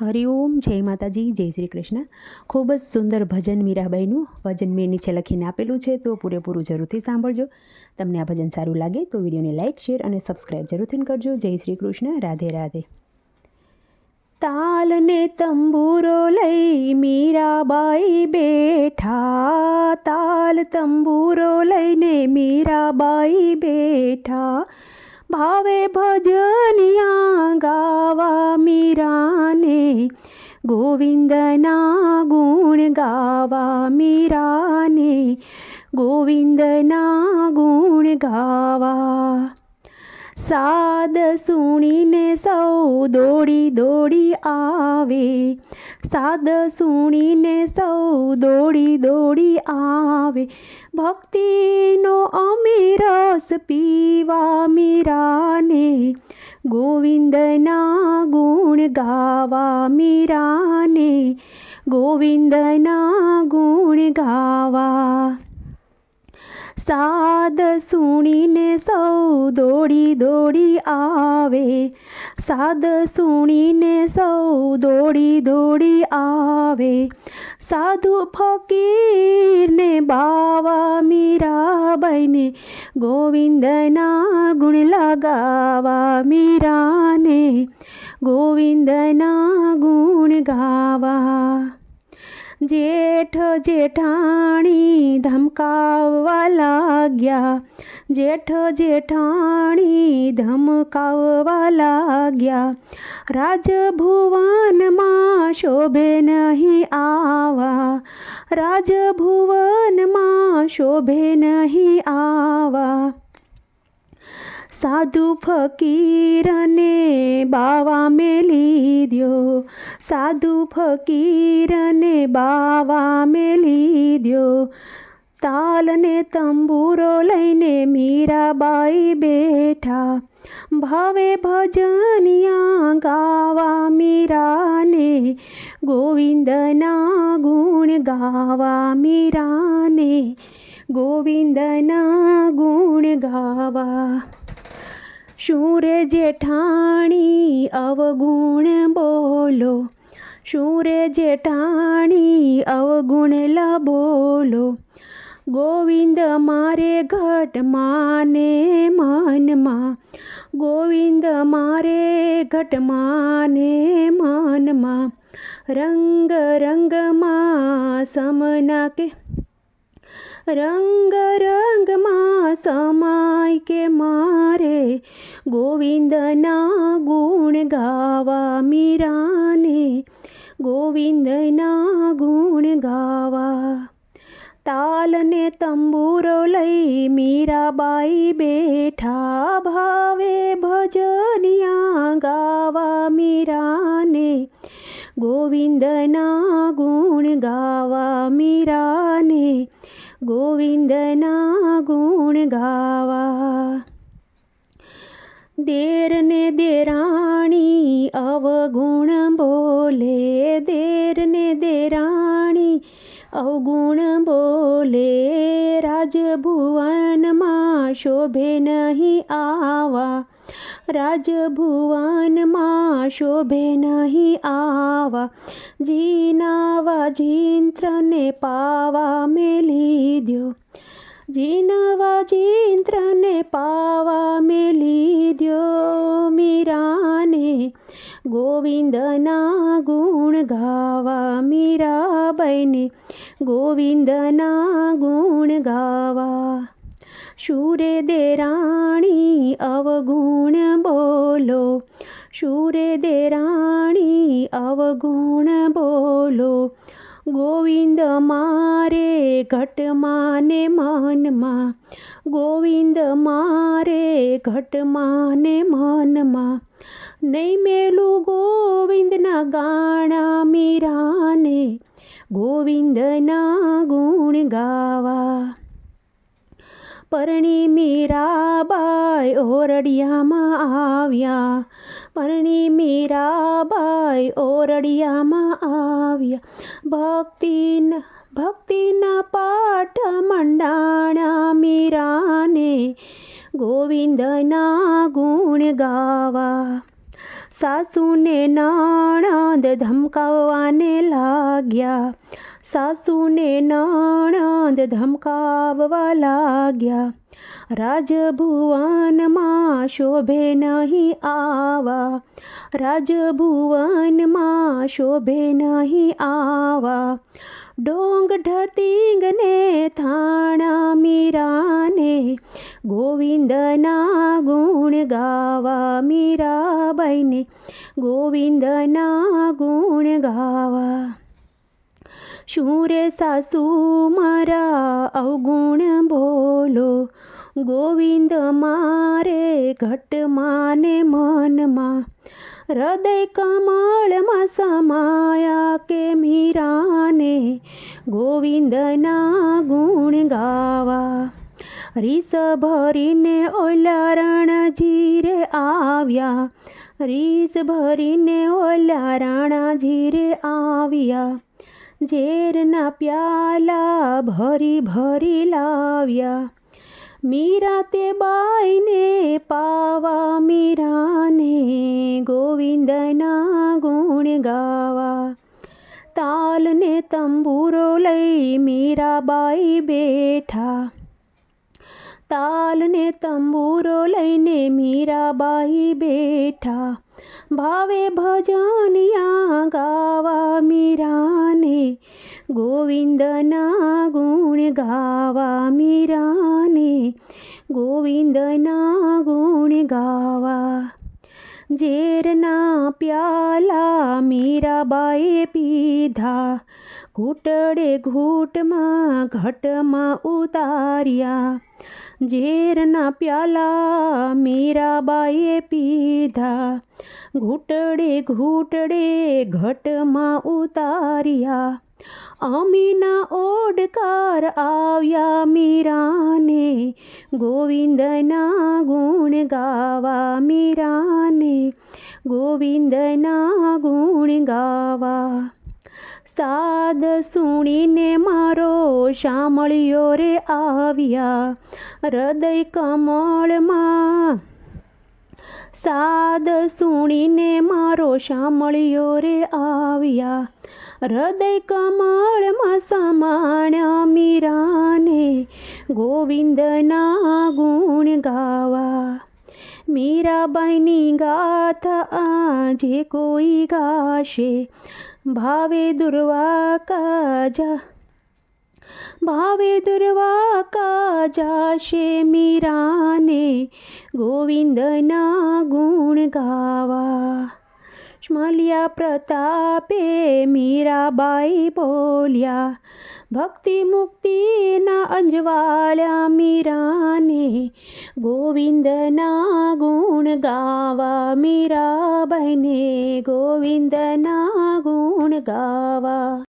હરિઓમ જય માતાજી, જય શ્રી કૃષ્ણ. ખૂબ જ સુંદર ભજન મીરાબાઈનું ભજન મેં નીચે લખીને આપેલું છે, તો પૂરેપૂરું જરૂરથી સાંભળજો. તમને આ ભજન સારું લાગે તો વિડીયોને લાઇક શેર અને સબસ્ક્રાઈબ જરૂરથી કરજો. જય શ્રી કૃષ્ણ, રાધે રાધે. તાલને તંબુરો લઈ મીરાબાઈ બેઠા. તાલ તંબુરો લઈને મીરાબાઈ બેઠા. ભાવે ભજનિયા ગાવા મીરાને. ગોવિંદના ગુણ ગાવા મીરાને. ગોવિંદના ગુણ ગાવા સાદ સુણીને સૌ દોડી દોડી આવે. સાદ સુણીને સૌ દોડી દોડી આવે. ભક્તિનો અમીરસ પીવા મીરાને. ગોવિંદના ગુણ ગાવા મીરાને. ગોવિંદના ગુણ ગાવા સાદ સુણીને સૌ દોડી દોડી આવે. સાદ સુણીને સૌ દોડી દોડી આવે. સાધુ ફકીરને બાવા મીરાબાઈને, ગોવિંદના ગુણ લગાવા મીરાને, ગોવિંદના ગુણ ગાવા. જેઠ જેઠાણી ધમકાવવા લાગ્યા. જેઠ જેઠાણી ધમકાવવા લાગ્યા. રાજભુવનમાં શોભે નહીં આવા. રાજભુવનમાં શોભે નહીં આવા. સાધુ ફકીરને બાવા મેલી દ્યો સાધુ ફકીરને બાવા મેલી દ્યો તાલને તંબુરો લઈને મીરાબાઈ બેઠા. ભાવે ભજનિયા ગાવા મીરાને, ગોવિંદના ગુણ ગાવા મીરાને, ગોવિંદના ગુણ ગાવા. શું રે જેઠાણી, અવગુણ બોલો? શૂર જેઠાણી, અવગુણ લ બોલો? ગોવિંદ મારે ઘટમાં માને મનમાં. ગોવિંદ મારે ઘટમાં માને મનમાં. રંગ રંગમાં સમના કે, રંગ રંગમાં સમાય કે મારે? ગોવિંદના ગુણ ગાવા મીરાને, ગોવિંદના ગુણ ગાવા. તાલને તંબુરો લઈ મીરાબાઈ બેઠા ભાવે ભજનિયા ગાવા મીરાને, ગોવિંદના ગુણ ગાવા મીરાને, ગોવિંદના ગુણ ગાવા. દેરને દેરાણી, અવગુણ બોલે. દેરને દેરાણી, અવગુણ બોલે. રાજભુવનમાં શોભે નહીં આવા. રાજભુવનમાં શોભે નહીં આવા. જીનાવા જીંત્રને પાવા મેલી દ્યો. જીનાવા જીંત્રને પાવા મેલી ગોવિંદના ગુણ ગાવા મીરાબાઈને ગોવિંદના ગુણ ગાવા શૂરે દેરાણી અવગુણ બોલો. શૂરે દેરાણી અવગુણ બોલો. ગોવિંદ મારે ઘટમાને મનમાં. ગોવિંદ મારે ઘટમાને મનમાં. નહીં મેલું ગોવિંદના ગાણા મીરાને, ગોવિંદના ગુણ ગાવા. પરણી મીરાબાઈ ઓરડિયામાં આવ્યા, પરણી મીરાબાઈ ઓરડિયામાં આવ્યા. ભક્તિના ભક્તિના પાઠ મંડાણા મીરાને, ગોવિંદના ગુણ ગાવા. સાસુને નણંદ ધમકાવવાને લાગ્યા. સાસુને નણંદ ધમકાવવા લાગ્યા. રાજભુવનમાં શોભે નહીં આવા. રાજભુવનમાં શોભે નહીં આવા. ડોંગ ઢળતીંગને થાણા મીરાને, ગોવિંદના ગુણ ગાવા મીરાબાઈને ગોવિંદના ગુણ ગાવા. શું રે સાસુ, મારા અવગુણ બોલો. ગોવિંદ મારે ઘટમાં ને મનમાં. હૃદય કમળમાં સમાયા કે મીરાને ગોવિંદના ગુણ ગાવા. રીસ ભરીને ઓલા રણજીરે આવ્યા. રીસ ભરીને ઓલા રાણાજીરે આવ્યા. ઝેરના પ્યાલા ભરી ભરી લાવ્યા. મીરા તે બાઈને પાવા, મીરાને ગોવિંદના ગુણ ગાવા. તાલને તંબુરો લઈ મીરાબાઈ બેઠા. તાલને તંબુરો લઈને મીરાબાઈ બેઠા. ભાવે ભજનિયા ગાવા મીરાને, ગોવિંદના ગુણ ગાવા મીરાને, ગોવિંદના ગુણ ગાવા. ઝેરના પ્યાલા મીરાબાઈએ પીધા, ઘૂંટડે ઘૂંટમાં ઘટમાં ઉતાર્યા. ઝેરના પ્યાલા મીરાબાઈએ પીધા. ઘૂંટડે ઘૂંટડે ઘટમાં ઉતાર્યા. અમીના ઓડકાર આવ્યા મીરાને. ગોવિંદના ગુણ ગાવા મીરાને. ગોવિંદના ગુણ ગાવા સાદ સુણીને મારો શામળિયો રે આવ્યા. હૃદય કમળમાં સાદ સુણીને મારો શામળિયો રે આવ્યા. હૃદય કમળમાં સમાણ્યા મીરાને ગોવિંદના ગુણ ગાવા. મીરાબાઈની ગાથા આજે કોઈ ગાશે. ભાવે દુર્વા જા ભાવે દુર્વા જાશે મીરાને ગોવિંદના ગુણ ગાવા સ્મલ્યા પ્રતાપે મીરાબાઈ બોલ્યા ભક્તિ મુક્તિના અંજવાળ્યા મીરાને ગોવિંદના ગુણ ગાવા મીરાબાઈને ગોવિંદના ગુણ ગાવા